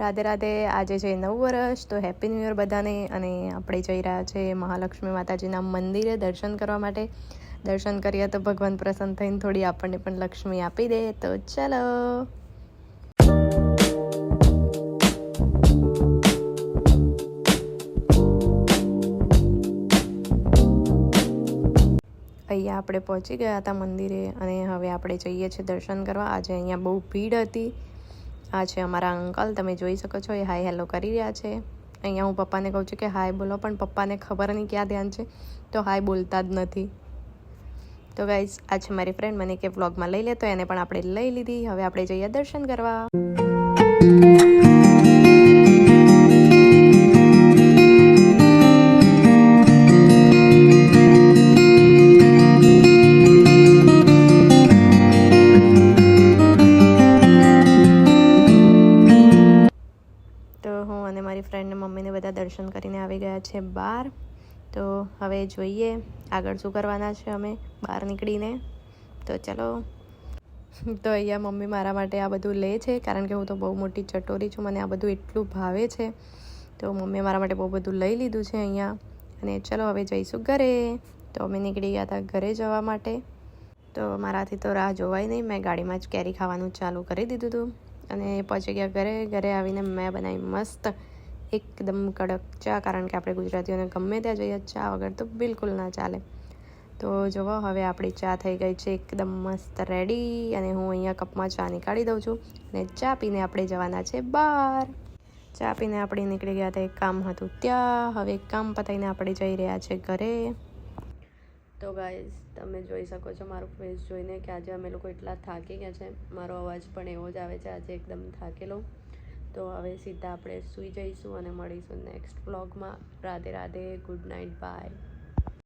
રાધે રાધે આજે છે નવું વર્ષ, તો હેપી ન્યૂ યર બધાને. અને આપણે જઈ રહ્યા છે મહાલક્ષ્મી માતાજીના મંદિરે દર્શન કરવા માટે. દર્શન કરીએ તો ભગવાન પ્રસન્ન થઈને થોડી આપણને પણ લક્ષ્મી આપી દે. તો ચલો. અહીંયા આપણે પહોંચી ગયા હતા મંદિરે અને હવે આપણે જઈએ છીએ દર્શન કરવા. આજે અહીંયા બહુ ભીડ હતી. આ છે અમારા અંકલ, તમે જોઈ શકો છો એ હાય હેલો કરી રહ્યા છે. અહીંયા હું પપ્પાને કહું છું કે હાય બોલો, પણ પપ્પાને ખબર નહીં ક્યાં ધ્યાન છે, તો હાય બોલતા જ નથી. તો ગાઈઝ આ છે મારી ફ્રેન્ડ મને કે વ્લોગમાં લઈ લે, તો એને પણ આપણે લઈ લીધી. હવે આપણે જઈએ દર્શન કરવા. હું અને મારી ફ્રેન્ડ ને મમ્મીને બધા દર્શન કરીને આવી ગયા છે બહાર. તો હવે જોઈએ આગળ શું કરવાના છે અમે બહાર નીકળીને. તો ચલો. તો અહીંયા મમ્મી મારા માટે આ બધું લે છે, કારણ કે હું તો બહુ મોટી ચટોરી છું, મને આ બધું એટલું ભાવે છે. તો મમ્મીએ મારા માટે બહુ બધું લઈ લીધું છે અહીંયા. અને ચલો હવે જઈશું ઘરે. તો અમે નીકળી ગયા હતા ઘરે જવા માટે. તો મારાથી તો રાહ જોવાય નહીં, મેં ગાડીમાં જ કેરી ખાવાનું ચાલુ કરી દીધું હતું. અને પહોંચી ગયા ઘરે. ઘરે આવીને મેં બનાવી મસ્ત એકદમ કડક ચા, કારણ કે આપણે ગુજરાતીઓને ગમે ત્યાં જઈએ, ચા વગર તો બિલકુલ ના ચાલે. તો જુઓ, હવે આપણી ચા થઈ ગઈ છે એકદમ મસ્ત રેડી અને હું અહીંયા કપમાં ચા નીકાળી દઉં છું અને ચા પીને આપણે જવાના છે બહાર. ચા પીને આપણે નીકળી ગયા હતા, એક કામ હતું ત્યાં. હવે એક કામ પતાવીને આપણે જઈ રહ્યા છે ઘરે. તો ગાઈઝ તમે જોઈ શકો છો મારું ફેસ જોઈને કે આજે અમે લોકો એટલા થાકી ગયા છે. મારો અવાજ પણ એવો જ આવે છે, આજે એકદમ થાકેલો. તો હવે સીધા આપણે સૂઈ જઈશું અને મળીશું નેક્સ્ટ વ્લોગમાં Radhe Radhe good night bye